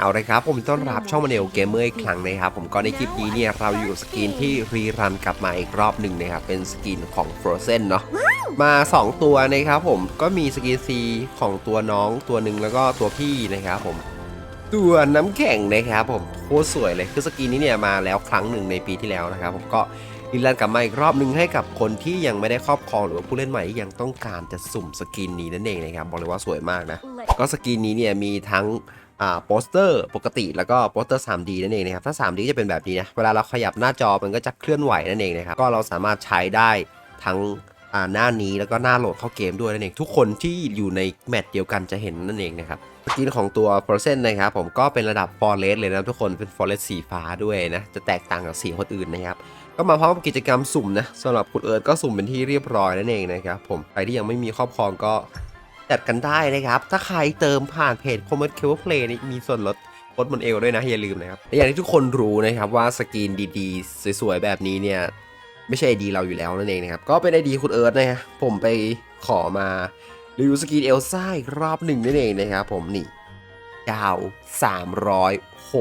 เอาเลยครับ ผมต้อนรับช่องมาเนลเกมเมอร์อีกครั้งนะครับ ผมก็ในคลิปนี้เนี่ยเราอยู่กับสกินที่รีรันกลับมาอีกรอบหนึ่งนะครับ เป็นสกินของ Frozen เนาะมา 2 ตัวนะครับผมก็มีสกินซีของตัวน้องตัวหนึ่งแล้วก็ตัวพี่นะครับผมตัวน้ำแข็งนะครับผมโคตรสวยเลยคือสกินนี้เนี่ยมาแล้วครั้งหนึ่งในปีที่แล้วนะครับผมก็รีรันกลับมาอีกรอบหนึ่งให้กับคนที่ยังไม่ได้ครอบครองหรือว่าผู้เล่นใหม่ที่ยังต้องการจะสุ่มสกินนี้นั่นเองนะครับบอกเลยว่าสวยมากนะก็สกินนี้เนี่ยมีทั้งอ่า โปสเตอร์ปกติแล้วก็โปสเตอร์ 3D นั่นเองนะครับถ้า 3D จะเป็นแบบนี้นะเวลาเราขยับหน้าจอมันก็จะเคลื่อนไหวนั่นเองนะครับก็เราสามารถใช้ได้ทั้งอ่าหน้านี้แล้วก็หน้าโหลดเข้าเกมด้วยนั่นเองทุกคนที่อยู่ในแมตช์เดียวกันจะเห็นนั่นเองนะครับสกินของตัว p r o c e n นะครับผมก็เป็นระดับ Forest เลยนะทุกคนเป็น Forest สีฟ้าด้วยนะจะแตกต่างกับสีคนอื่นนะครับก็มาพร้อมกับกิจกรรมสุ่มนะสำหรับคุณเอิร์ธก็สุ่มเป็นที่เรียบร้อยนั่นเองนะครับผมใครที่ยังไม่มีครอบครองก็ จัดกันได้นะครับ ถ้าใครเติมผ่านเพจ c o m m e r c e เพลย์นี่มีส่วนลดลดบนเอวด้วยนะอย่าลืมนะครับและอย่างที่ทุกคนรู้นะครับว่าสกรีนดีๆ สวยๆ แบบนี้เนี่ย ไม่ใช่ไอดีเราอยู่แล้วนั่นเองนะครับ ก็เป็นไอดีคุณเอิร์ธนะฮะผมไปขอมารีวิวสกรีนเอลซ่าอีกรอบหนึ่งนั่นเองนะครับผมนี่ดาว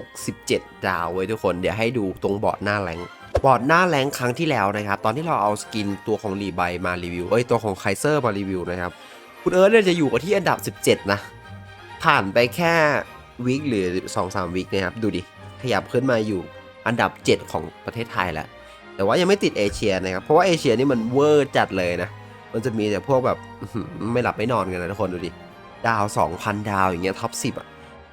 367 ดาวไว้ทุกคนเดี๋ยวให้ดูตรงบอร์ดหน้าแรงบอร์ดหน้าแรงครั้งที่แล้วนะครับ ตอนที่เราเอาสกินตัวของรีไบมารีวิวเอ้ยตัวของไคเซอร์มารีวิวนะครับ คุณเอิร์ธเนี่ยจะอยู่กับที่อันดับ 17 นะ ผ่านไปแค่วิกหรือ 2-3 วิกนะครับ ดูดิ ขยับขึ้นมาอยู่อันดับ 7 ของประเทศไทยแล้ว แต่ว่ายังไม่ติดเอเชียนะครับ เพราะว่าเอเชียนี่มันเวอร์จัดเลยนะ มันจะมีแต่พวกแบบไม่หลับไม่นอนกันนะทุกคนดูดิ ดาว 2,000 ดาวอย่างเงี้ยท็อป10อะ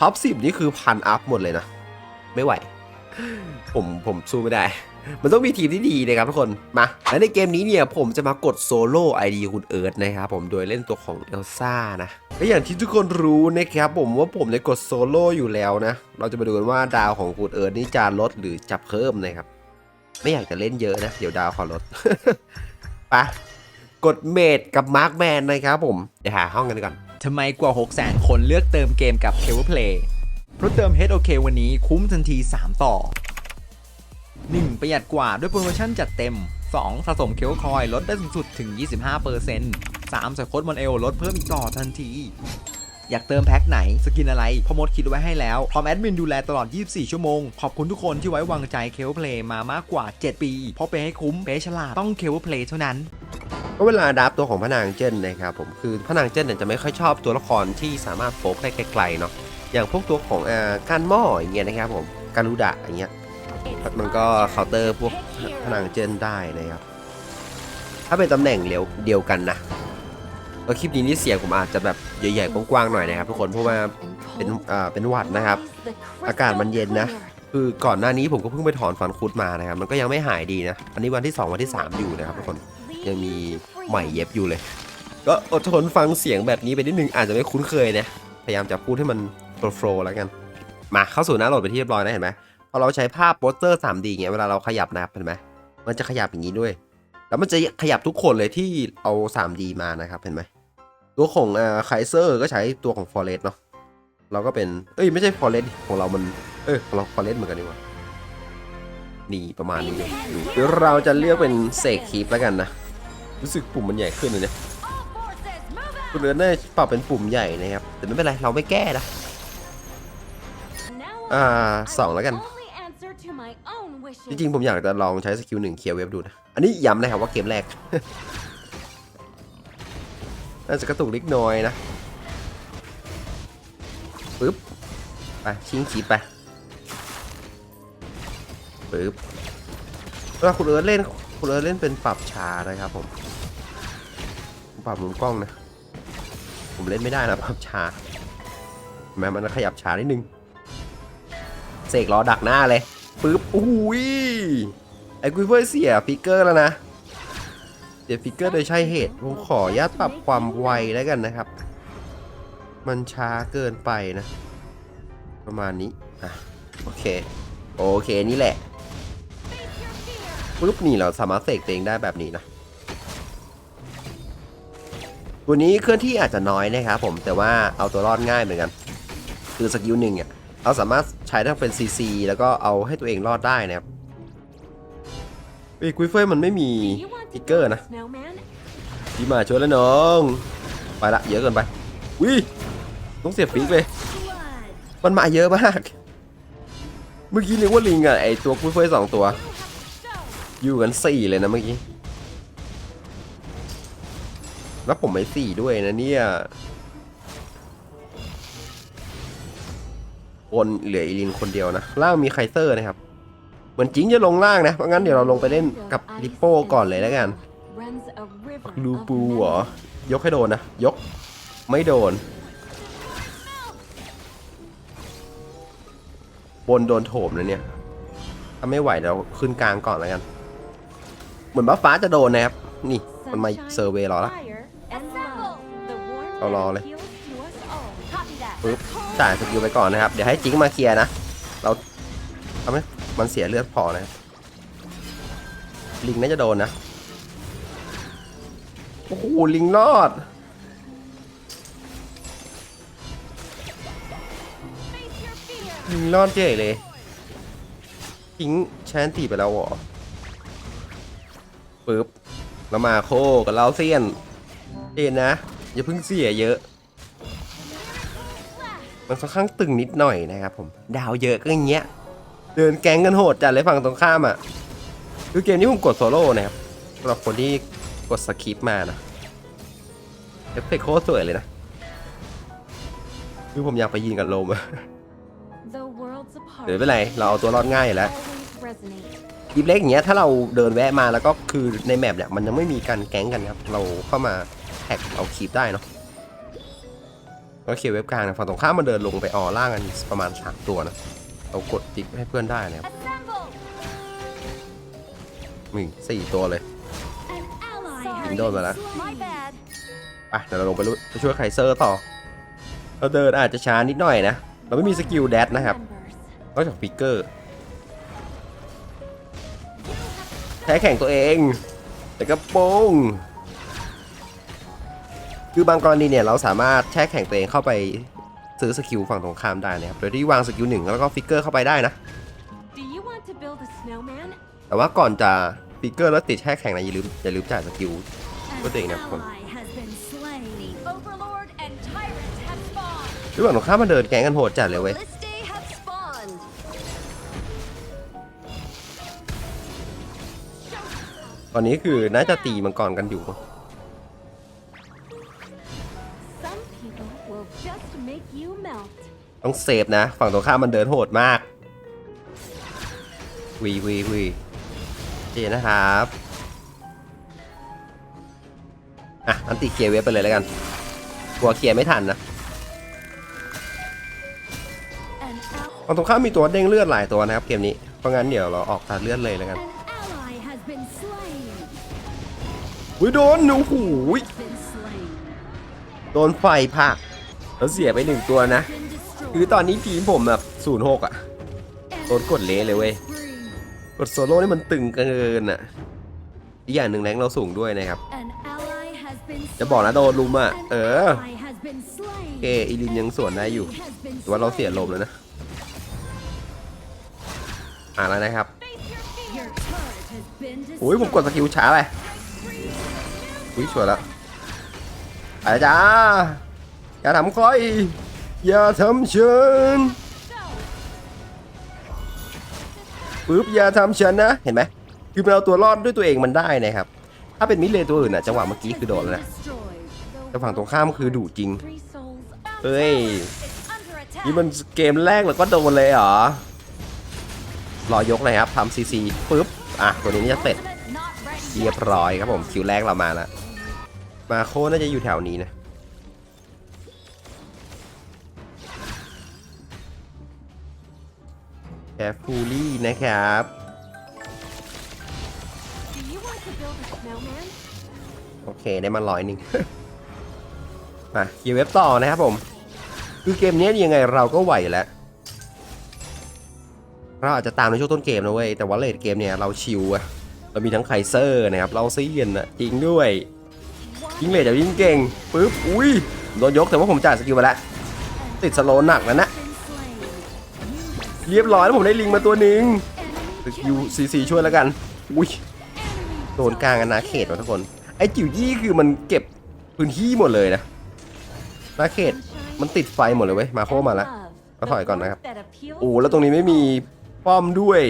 ท็อป10 นี่คือพันอัพหมดเลยนะ ไม่ไหว ผมผมสู้ไม่ได้ มันต้องมีทีมที่ดีนะครับทุกคน มา และในเกมนี้เนี่ยผมจะมากดโซโล่ไอดีคุณเอิร์ธนะครับผม โดยเล่นตัวของเอลซ่านะและอย่างที่ทุกคนรู้นะครับผมว่าผมในยกดโซโล่อยู่แล้วนะ เราจะมาดูกันว่าดาวของคุณเอิร์ธนี่จะลดหรือจะเพิ่มนะครับ ไม่อยากจะเล่นเยอะนะ เดี๋ยวดาวขอลดไปกดเมดกับมาร์คแมนนะครับผม เดี๋ยวหาห้องกันก่อนทำไมกว่า 6 0 0 0 0 คนเลือกเติมเกมกับ c a v e Play เพราะเติม HOK วันนี้คุ้มทันที 3 ต่อ 1. ประหยัดกว่าด้วยโปรโมชั่นจัดเต็ม 2. สะสมเคลคอยลดได้สูงสุดถึง 25% 3. ใส่โค้ดมอนเอลลดเพิ่มอีกต่อทันที อยากเติมแพ็คไหน สกินอะไรพอมดคิดไว้ให้แล้ว พร้อมแอดมินดูแลตลอด 24 ชั่วโมง ขอบคุณทุกคนที่ไว้วางใจเค v e Play มามากกว่า 7 ปี เพราะเปให้คุ้มเปฉลาดต้องเค v e Play เท่านั้นก็เวลาดับตัวของพระนางเจนนะครับผมคือพระนางเจนเนี่ยจะไม่ค่อยชอบตัวละครที่สามารถโฟกได้ไกลๆเนาะอย่างพวกตัวของอ่าการหม้ออย่างเงี้ยนะครับผมการุดะอย่างเงี้ย มันก็เคาน์เตอร์พวกพระนางเจิ้นได้นะครับ ถ้าเป็นตำแหน่งเดียวเดียวกันนะก็คลิปนี้นี่เสียงผมอาจจะแบบใหญ่ๆกว้างๆหน่อยนะครับทุกคนเพราะว่าเป็นอ่าเป็นหวัดนะครับ อากาศมันเย็นนะ คือก่อนหน้านี้ผมก็เพิ่งไปถอนฟันคุดมานะครับ มันก็ยังไม่หายดีนะ อันนี้วันที่ 2 วันที่ 3 อยู่นะครับทุกคนยังมีใหม่เย็บอยู่เลย ก็อดทนฟังเสียงแบบนี้ไปนิดนึงอาจจะไม่คุ้นเคยนะพยายามจะพูดให้มันโฟล์แล้วกัน มาเข้าสู่หน้าโหลดไปที่เรียบร้อยนะเห็นไหม พอเราใช้ภาพโปสเตอร์ 3D เงี้ยเวลาเราขยับนะครับเห็นไหมมันจะขยับอย่างนี้ด้วย แล้วมันจะขยับทุกคนเลยที่เอา 3D มานะครับเห็นไหมตัวของอ่าไคเซอร์ก็ใช้ตัวของฟอเรสเนาะเราก็เป็นเอ้ยไม่ใช่ฟอเรสของเรามันเออของเราฟอเรสเหมือนกันดีกว่านี่ประมาณนี้เลยเดี๋ยวเราจะเลือกเป็นเสกคีปแล้วกันนะรู้สึกปุ่มมันใหญ่ขึ้นเลยเนี่ยคุณเอิร์ธน่าจะปรับเป็นปุ่มใหญ่นะครับแต่ไม่เป็นไรเราไม่แก้นะอ่าสองแล้วกัน จริงๆผมอยากจะลองใช้สกิลหนึ่งเคลียร์เว็บดูนะ อันนี้ย้ำนะครับว่าเกมแรก น่าจะกระตุกเล็กน้อยนะปึ๊บไปชิงขีดไปปึ๊บเวลาคุณเอิร์ธเล่นคุณเอิร์ธเล่นเป็นปรับชานะครับผม ปรับมุมกล้องนะ ผมเล่นไม่ได้นะปรับชาแม้มันขยับช้านิดนึงเสกล้อดักหน้าเลย ปึ๊บอุ้ยไอ้กุยเฟอร์เสียฟิกเกอร์แล้วนะเสียฟิกเกอร์โดยใช่เหตุผมขออนุญาตปรับความไวแล้วกันนะครับ มันช้าเกินไปนะ ประมาณนี้อะโอเค โอเคนี่แหละปุ๊บนี่เราสามารถเสกตัวเองได้แบบนี้นะตัวนี้เคลื่อนที่อาจจะน้อยนะครับผมแต่ว่าเอาตัวรอดง่ายเหมือนกัน คือสกิลหนึ่งเนี่ยเราสามารถ ช้ทั้งเป็น CC แล้วก็เอาให้ตัวเองรอดได้นะครับอ้ยกุยเฟยมันไม่มีฟิกเกอร์นะพี่มาช่วยแล้วน้อง ไปละเยอะเกินไปวิต้องเสียบฟิกเลย มันมาเยอะมาก เมื่อกี้นึกว่าลิงอะไอตัวกุ้ยเฟยสองตัว อยู่กันสี่เลยนะเมื่อกี้ แล้วผมไม่สี่ด้วยนะเนี่ย บนเหลืออีลินคนเดียวนะล่างมีไคเซอร์นะครับ เหมือนจิงจะลงล่างนะเพราะงั้นเดี๋ยวเราลงไปเล่นกับลิปโป้ก่อนเลยแล้วกันลูปูเหรอยกให้โดนนะ ยกไม่โดน บนโดนโถมนะเนี่ย ถ้าไม่ไหวเดี๋ยวขึ้นกลางก่อนแล้วกัน เหมือนบัฟฟ้าจะโดนนะครับ นี่มันมาเซอร์เวย์รอละเอารอเลย ปึ๊บจ่ายสกิลไปก่อนนะครับ เดี๋ยวให้จิงมาเคลียร์นะ เราทำให้มันเสียเลือดพอนะลิงน่าจะโดนนะ โอ้โห ลิงรอด ลิงรอดเจ๋เลยจิงแชนตีไปแล้วหรอปึ๊บแล้วมาโคกับเราเซียนเอ็นนะ อย่าเพิ่งเสียเยอะ มันค่อนข้างตึงนิดหน่อยนะครับผมดาวเยอะก็อย่างเงี้ยเดินแก๊งกันโหดจัดเลยฝั่งตรงข้ามอะคือเกมนี้ผมกดโซโล่นะครับสำหรับคนที่กดสคริปต์มานะเอฟเฟกต์โคตรสวยเลยนะคือผมอยากไปยิงกับโลมอะเดี๋ยวไม่เป็นไรเราเอาตัวรอดง่ายอยู่แล้วยิบเล็กอย่างเงี้ยถ้าเราเดินแวะมาแล้วก็คือในแมปเนี่ยมันยังไม่มีการแก๊งกันครับ เราเข้ามาแท็กเอาคลิปได้เนาะ ก็เคลียร์เว็บกลางนะฝั่งตรงข้ามมันเดินลงไปออล่างกันประมาณ3ตัวนะเรากดติ๊กให้เพื่อนได้นะครับมีสี่ตัวเลยยิงโดนมาแล้วไปเดี๋ยวเราลงไปลุไปช่วยไคเซอร์ต่อ เราเดินอาจจะช้านิดหน่อยนะ เราไม่มีสกิลแดดนะครับนอกจากฟิกเกอร์แพ้แข่งตัวเอง แต่กระโปรง คือบางกรณีเนี่ยเราสามารถแช่แข่งตัวเองเข้าไปซื้อสกิลฝั่งตรงข้ามได้นะครับ โดยที่วางสกิลหนึ่งแล้วก็ฟิกเกอร์เข้าไปได้นะ แต่ว่าก่อนจะฟิกเกอร์แล้วติดแช่แข่งนะอย่าลืมอย่าลืมจ่ายสกิลก็ตัวเองนะคนคือฝั่งตรงข้ามมันเดินแก๊งกันโหดจัดเลยเว้ยตอนนี้คือน่าจะตีมังกรกันอยู่ ต้องเซฟนะ ฝั่งตรงข้ามมันเดินโหดมากวีวีวีเจนะครับอะอันติเคลียร์เว็บไปเลยแล้วกันกลัวเคลียร์ไม่ทันนะฝั่งตรงข้ามมีตัวเด้งเลือดหลายตัวนะครับเกมนี้เพราะงั้นเดี๋ยวเราออกตัดเลือดเลยแล้วกันอุ้ยโดนโอ้โหโดนไฟผัก แล้วเสียไปหนึ่งตัวนะ คือตอนนี้ทีมผมแบบศูนย์หกอะโดนกดเละเลยเว้ย กดโซโล่นี่มันตึงเกินอะอีกอย่างหนึ่งแรงเราสูงด้วยนะครับ จะบอกนะโดนลุมอะเออเออีลินยังสวนได้อยู่ แต่ว่าเราเสียลมแล้วนะ อ่าแล้วนะครับอุ้อุ้ยผมกดสกิลช้าไปอุ้ยสวยแล้วไปจ้า อย่าทำค่อยอย่าทำเชิญปึ๊บอย่าทำฉันนะ เห็นไหมคือมันเอาตัวรอดด้วยตัวเองมันได้นะครับ ถ้าเป็นมิเลตัวอื่นอะจังหวะเมื่อกี้คือโดนแล้วนะแต่ฝั่งตรงข้ามคือดุจริงเฮ้ยนี่มันเกมแรกแล้วก็โดนเลยเหรอรอยกเลยครับทำซีซีปึ๊บอะตัวนี้จะเสร็จเรียบร้อยครับผมคิวแรกเรามาแล้วมาโคน่าจะอยู่แถวนี้นะ แคฟูลี่นะครับ โอเคได้มาร้อยหนึ่งมาคิวเว็บต่อนะครับผม คือเกมนี้ยังไงเราก็ไหวแล้วเราอาจจะตามในช่วงต้นเกมนะเว้ย แต่ว่าเลดเกมเนี่ยเราชิวอะเรามีทั้งไคเซอร์นะครับ เราซีเยนอะจริงด้วยยิงเลดจะยิงเก่งปึ๊บอุ้ยโดนยกแต่ว่าผมจ่ายสกิลไปแล้วติดสโลว์หนักแล้วนะ เรียบร้อยแล้วผมได้ลิงมาตัวหนึ่งสกิลซีซีช่วยแล้วกัน อุ้ยโดนกลางกันนะเขตว่ะทุกคน ไอ้จิ๋วยี่คือมันเก็บพื้นที่หมดเลยนะนาเขตมันติดไฟหมดเลยเว้ย มาโคมาแล้วก็ถอยก่อนนะครับ โอ้โอ้แล้วตรงนี้ไม่มีป้อมด้วย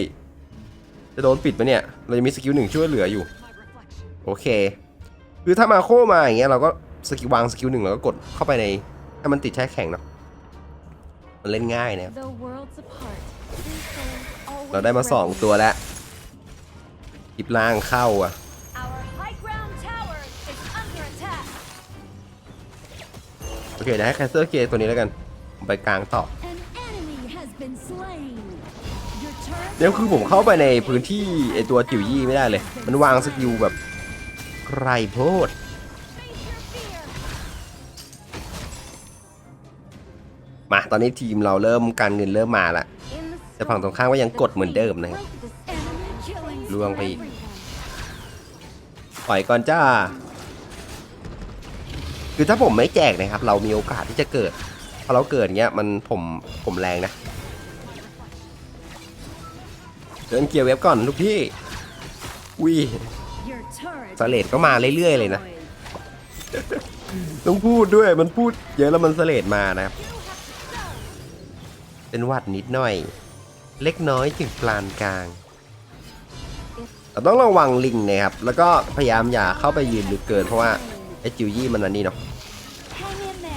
จะโดนปิดไหมเนี่ย เราจะมีสกิลหนึ่งช่วยเหลืออยู่ โอเค คือถ้ามาโคมาอย่างเงี้ยเราก็สกิลวางสกิลหนึ่งแล้วก็กดเข้าไปในให้มันติดแช่แข็งเนาะ มันเล่นง่ายนะครับเราได้มาสองตัวแล้วคลิปล่างเข้าอะโอเคเดี๋ยวให้แคสเซอร์เกตัวนี้แล้วกันผมไปกลางต่อเดี๋ยวคือผมเข้าไปในพื้นที่ไอตัวจิ๋วยี่ไม่ได้เลย มันวางสกิลแบบไกรโพด มาตอนนี้ทีมเราเริ่มการเงินเริ่มมาละแต่ฝั่งตรงข้ามก็ยังกดเหมือนเดิมนะครับล่วงไปอีกปล่อยก่อนจ้า คือถ้าผมไม่แจกนะครับ เรามีโอกาสที่จะเกิดพอเราเกิดเงี้ยมันผมผมแรงนะเดินเกียร์เว็บก่อนลูกพี่อุ้ยสเลดก็มาเรื่อยๆเลยนะ ต้องพูดด้วยมันพูดเยอะแล้วมันสเลดมานะครับ เป็นหวัดนิดหน่อย เล็กน้อยถึงปานกลางแต่ต้องระวังลิงนะครับ แล้วก็พยายามอย่าเข้าไปยืนลึกเกินเพราะว่าไอจิวยี่มันอันนี้เนาะ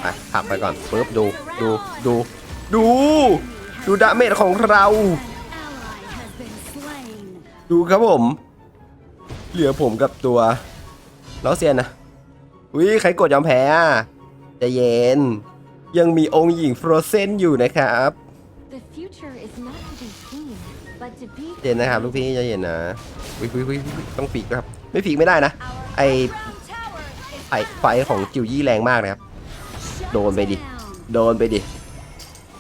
ไปผักไปก่อนปึ๊บดูดูดู ดู ดูดาเมจของเรา ดูครับผม เหลือผมกับตัวล้อเซียนนะอุ้ยใครกดยอมแพ้อะใจะเย็น ยังมีองค์หญิงฟรอเซนอยู่นะครับ เย็นนะครับลูกพี่ใจเย็นนะวิวิวิวิต้องปีกครับ ไม่ปีกไม่ได้นะ ไอไฟไฟของจิวยี่แรงมากนะครับโดนไปดิโดนไปดิ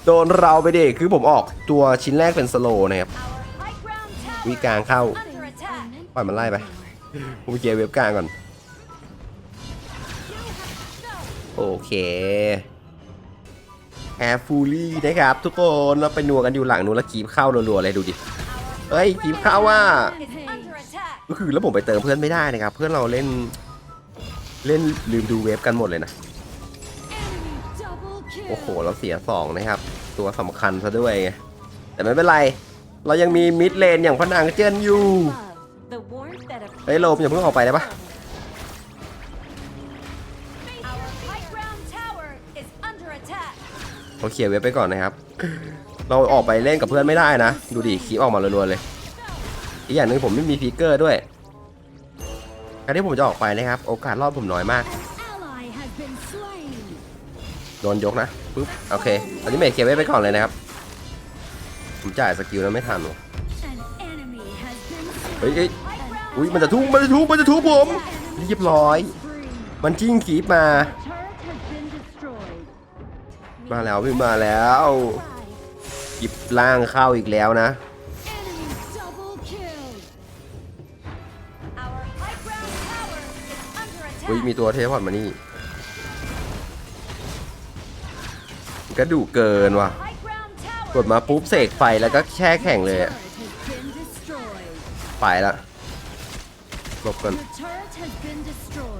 โดนเราไปดิ คือผมออกตัวชิ้นแรกเป็นสโลว์นะครับวิกลางเข้าปล่อยมันไล่ไป ผมไปเกียร์เว็บกลางก่อน โอเค แอร์ฟูลี่นะครับ ทุกคนเราไปนัวกันอยู่หลังนู้นแล้วคีบเข้ารัวๆเลยดูดิเฮ้ยคีบเข้าว่าก็คือแล้วผมไปเติมเพื่อนไม่ได้นะครับ เพื่อนเราเล่นเล่นลืมดูเวฟกันหมดเลยนะโอ้โห เราเสียสองนะครับ ตัวสำคัญซะด้วยไงแต่ไม่เป็นไร เรายังมีมิดเลนอย่างพนางเจิ้นอยู่เฮ้ยโลมอย่าเพิ่งออกไปได้ปะ เราเคลียร์เว็บไปก่อนนะครับ เราออกไปเล่นกับเพื่อนไม่ได้นะ ดูดิคีบออกมารัวๆเลย อีกอย่างหนึ่งผมไม่มีฟิกเกอร์ด้วยการที่ผมจะออกไปนะครับ โอกาสรอดผมน้อยมาก โดนยกนะปึ๊บโอเคอันนี้เมทเคลียร์เว็บไปก่อนเลยนะครับ ผมจ่ายสกิลแล้วไม่ทันว่ะเฮ้ยเฮ้ยอุ้ยมันจะทุบมันจะทุบมันจะทุบผมเรียบร้อย มันจิ้งขีบมา มาแล้วพี่มาแล้วหยิบล่างเข้าอีกแล้วนะอุ้ยมีตัวเทพพอร์ตมานี่มันก็ดุเกินว่ะ กดมาปุ๊บเสกไฟแล้วก็แช่แข็งเลยอะไปละหลบกัน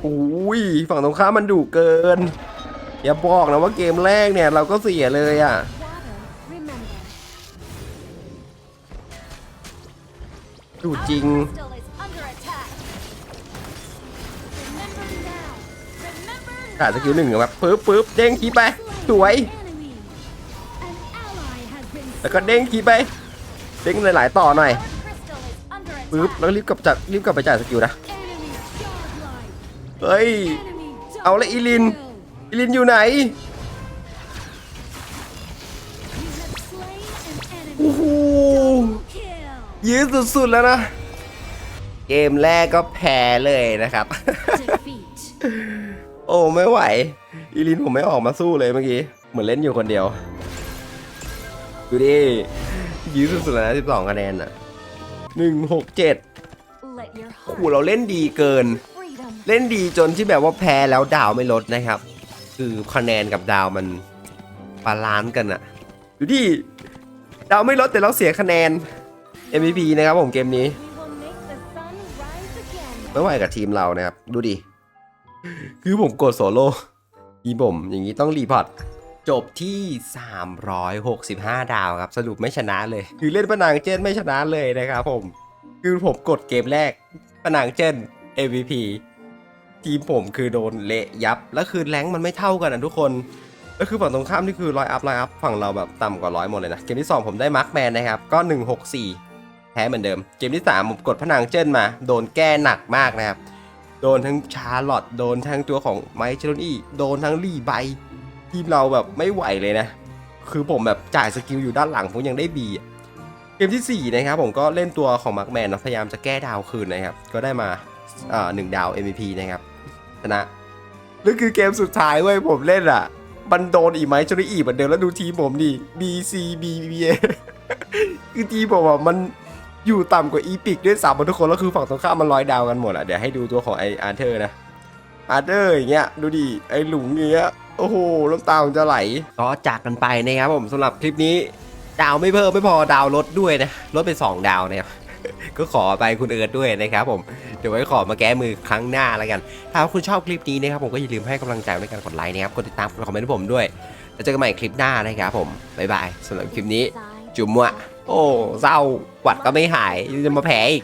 อุ้ยฝั่งตรงข้ามมันดุเกิน อย่าบอกนะว่าเกมแรกเนี่ยเราก็เสียเลยอะดุจริง ขาดสกิลหนึ่งแบบปึ๊บปึ๊บเด้งคีไป สวย แล้วก็เด้งคีไป เด้งหลาย ๆ ต่อหน่อยปึ๊บแล้วรีบกลับจากรีบกลับไปจ่ายสกิลนะ เฮ้ย เอาละอีลิน ลินอยู่ไหนโอ้โหยืดสุดๆแล้วนะ เกมแรกก็แพ้เลยนะครับ โอ้ไม่ไหว อีลินผมไม่ออกมาสู้เลยเมื่อกี้ เหมือนเล่นอยู่คนเดียว ดูดิ ยืดสุดๆแล้วนะ12คะแนนอะ1 6 7โอ้โหเราเล่นดีเกิน เล่นดีจนที่แบบว่าแพ้แล้วดาวไม่ลดนะครับ คือคะแนนกับดาวมันบาลานซ์กันอะดูดิดาวไม่ลดแต่เราเสียคะแนน MVP นะครับผมเกมนี้ไม่ไหวกับทีมเรานะครับ ดูดิ คือผมกดโซโล่ทีผมอย่างนี้ต้องรีพอร์ตจบที่ 365 ดาวครับ สรุปไม่ชนะเลย คือเล่นปะนางเจนไม่ชนะเลยนะครับผม คือผมกดเกมแรกปะนางเจน MVP ทีมผมคือโดนเละยับ แล้วคือแรงมันไม่เท่ากันนะทุกคนแล้วคือฝั่งตรงข้ามนี่คือร้อยอัพร้อยอัพฝั่งเราแบบต่ำกว่าร้อยหมดเลยนะ เกมที่ 2 ผมได้มาร์คแมนนะครับ ก็ 164 แพ้เหมือนเดิม เกมที่ 3 ผมกดพนังเจิ้นมา โดนแก้หนักมากนะครับ โดนทั้งชาร์ลอตโดนทั้งตัวของไมค์เชลนี่โดนทั้งรีไบทีมเราแบบไม่ไหวเลยนะ คือผมแบบจ่ายสกิลอยู่ด้านหลังผมยังได้บีเกมทีสี่4 นะครับผมก็เล่นตัวของมาร์คแมนนะพยายามจะแก้ดาวคืนนะครับก็ได้มาอ่าหนึ่งดาว MVP นะครับ ชนะแล้วคือเกมสุดท้ายเว้ยผมเล่นอะมันโดนอีกไหมจนได้อีเหมือนเดิมแล้วดูทีผมดิ B C B B A คือทีผมอะมันอยู่ต่ำกว่าอีพิกด้วยซ้ำอะทุกคนแล้วคือฝั่งตรงข้ามมันร้อยดาวกันหมดอะเดี๋ยวให้ดูตัวของไออาร์เธอร์นะอาร์เธอร์อย่างเงี้ยดูดิไอหลุงเงี้ยโอ้โหน้ำตาผมจะไหลก็จากกันไปนะครับผมสำหรับคลิปนี้ ดาวไม่เพิ่มไม่พอดาวลดด้วยนะลดเป็น2ดาวนะครับ ก็ขอไปคุณเอิร์ดด้วยนะครับผม เดี๋ยวไว้ขอมาแก้มือครั้งหน้าแล้วกัน ถ้าคุณชอบคลิปนี้นะครับผมก็อย่าลืมให้กำลังใจในการกดไลค์นะครับ กดติดตามกดคอมเมนต์ผมด้วย แล้วเจอกันใหม่คลิปหน้านะครับผม บ๊ายบายสำหรับคลิปนี้ จุ๋มวะโอ้เศร้าหวัดก็ไม่หายยังจะมาแพ้อีก